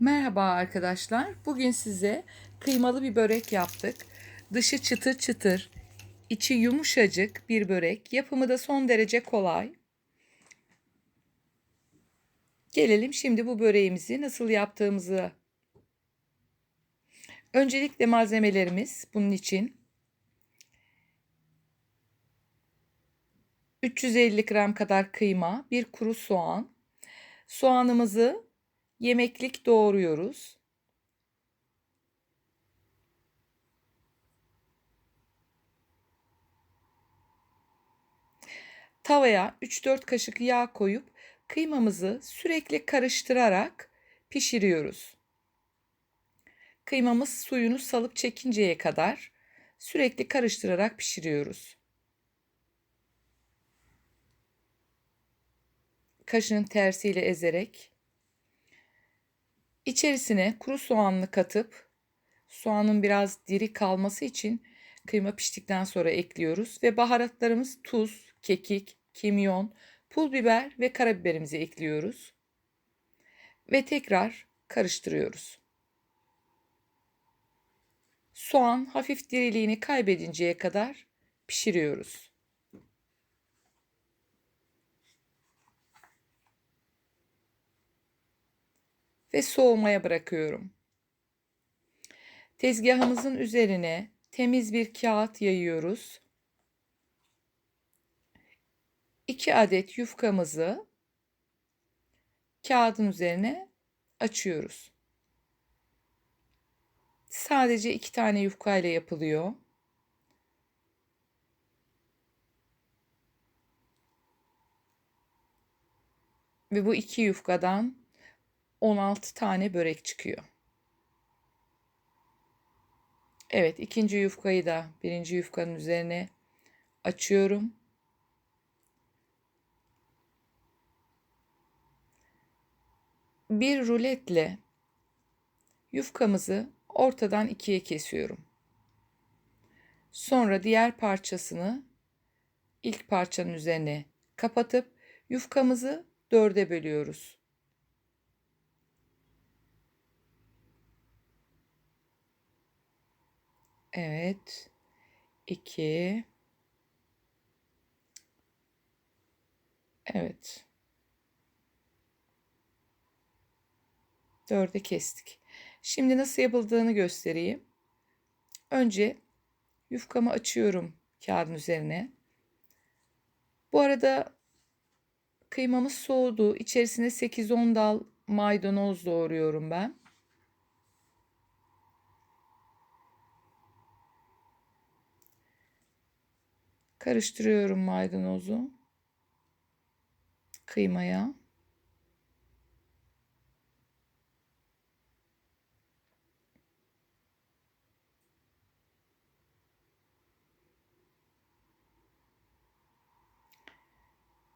Merhaba arkadaşlar. Bugün size kıymalı bir börek yaptık. Dışı çıtır çıtır, içi yumuşacık bir börek. Yapımı da son derece kolay. Gelelim şimdi bu böreğimizi nasıl yaptığımızı. Öncelikle malzemelerimiz bunun için 350 gram kadar kıyma, bir kuru soğan. Soğanımızı yemeklik doğruyoruz. Tavaya 3-4 kaşık yağ koyup kıymamızı sürekli karıştırarak pişiriyoruz. Kıymamız suyunu salıp çekinceye kadar sürekli karıştırarak pişiriyoruz. Kaşığın tersiyle ezerek İçerisine kuru soğanlı katıp soğanın biraz diri kalması için kıyma piştikten sonra ekliyoruz ve baharatlarımız tuz, kekik, kimyon, pul biber ve karabiberimizi ekliyoruz. Ve tekrar karıştırıyoruz. Soğan hafif diriliğini kaybedinceye kadar pişiriyoruz. Ve soğumaya bırakıyorum. Tezgahımızın üzerine temiz bir kağıt yayıyoruz. 2 adet yufkamızı kağıdın üzerine açıyoruz. Sadece iki tane yufka ile yapılıyor. Ve bu iki yufkadan 16 tane börek çıkıyor. Evet ikinci yufkayı da birinci yufkanın üzerine açıyorum. Bir ruletle yufkamızı ortadan ikiye kesiyorum. Sonra diğer parçasını ilk parçanın üzerine kapatıp yufkamızı dörde bölüyoruz. Evet. 2 Evet. 4'e kestik. Şimdi nasıl yapıldığını göstereyim. Önce yufkamı açıyorum kağıdın üzerine. Bu arada kıymamız soğudu. İçerisine 8-10 dal maydanoz doğruyorum ben. Karıştırıyorum maydanozu kıymaya.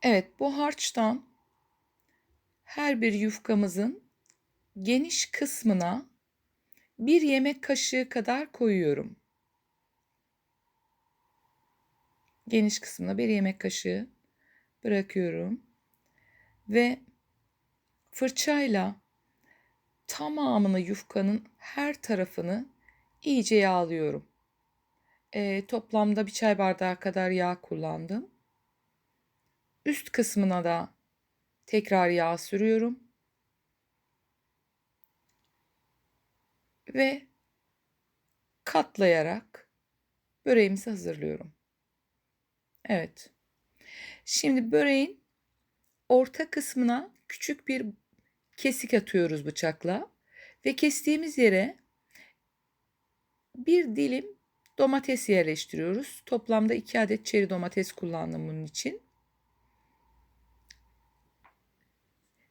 Evet, bu harçtan her bir yufkamızın geniş kısmına bir yemek kaşığı kadar koyuyorum. Geniş kısmına bir yemek kaşığı bırakıyorum. Ve fırçayla tamamını yufkanın her tarafını iyice yağlıyorum. E, toplamda bir çay bardağı kadar yağ kullandım. Üst kısmına da tekrar yağ sürüyorum. Ve katlayarak böreğimizi hazırlıyorum. Evet. Şimdi böreğin orta kısmına küçük bir kesik atıyoruz bıçakla ve kestiğimiz yere bir dilim domates yerleştiriyoruz. Toplamda iki adet çeri domates kullandım bunun için.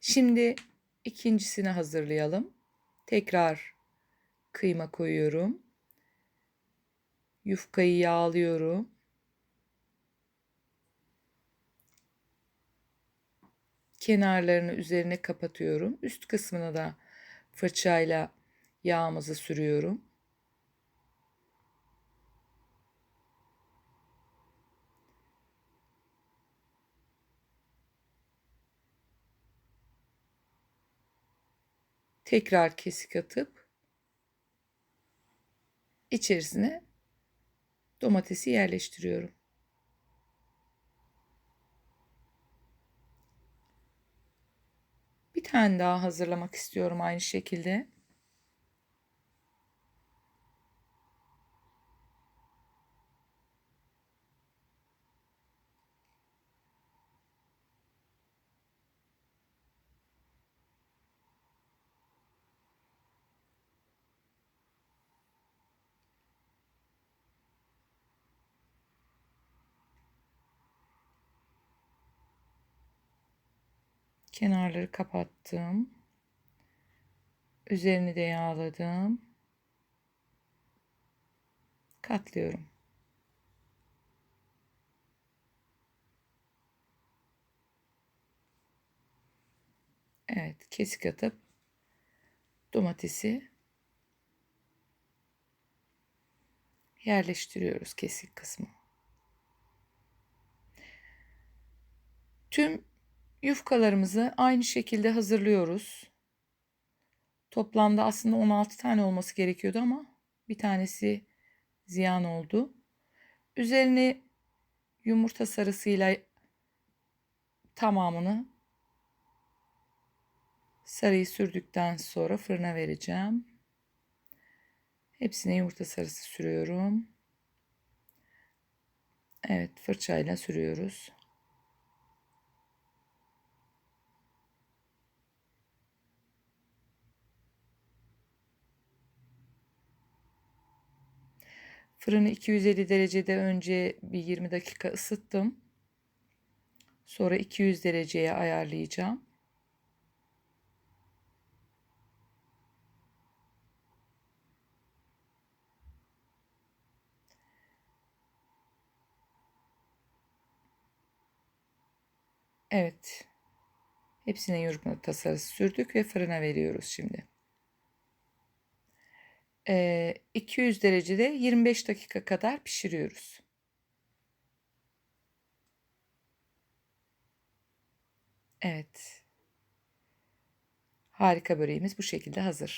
Şimdi ikincisini hazırlayalım. Tekrar kıyma koyuyorum. Yufkayı yağlıyorum. Kenarlarını üzerine kapatıyorum. Üst kısmına da fırçayla yağımızı sürüyorum. Tekrar kesik atıp içerisine domatesi yerleştiriyorum. Tane daha hazırlamak istiyorum aynı şekilde. Kenarları kapattım. Üzerini de yağladım. Katlıyorum. Evet, kesik atıp domatesi yerleştiriyoruz kesik kısmı. Tüm yufkalarımızı aynı şekilde hazırlıyoruz. Toplamda aslında 16 tane olması gerekiyordu ama bir tanesi ziyan oldu. Üzerine yumurta sarısıyla tamamını sarıyı sürdükten sonra fırına vereceğim. Hepsine yumurta sarısı sürüyorum. Evet fırçayla sürüyoruz. Fırını 250 derecede önce bir 20 dakika ısıttım. Sonra 200 dereceye ayarlayacağım. Evet. Hepsine yumurta sarısı sürdük ve fırına veriyoruz şimdi. 200 derecede 25 dakika kadar pişiriyoruz. Evet. Harika böreğimiz bu şekilde hazır.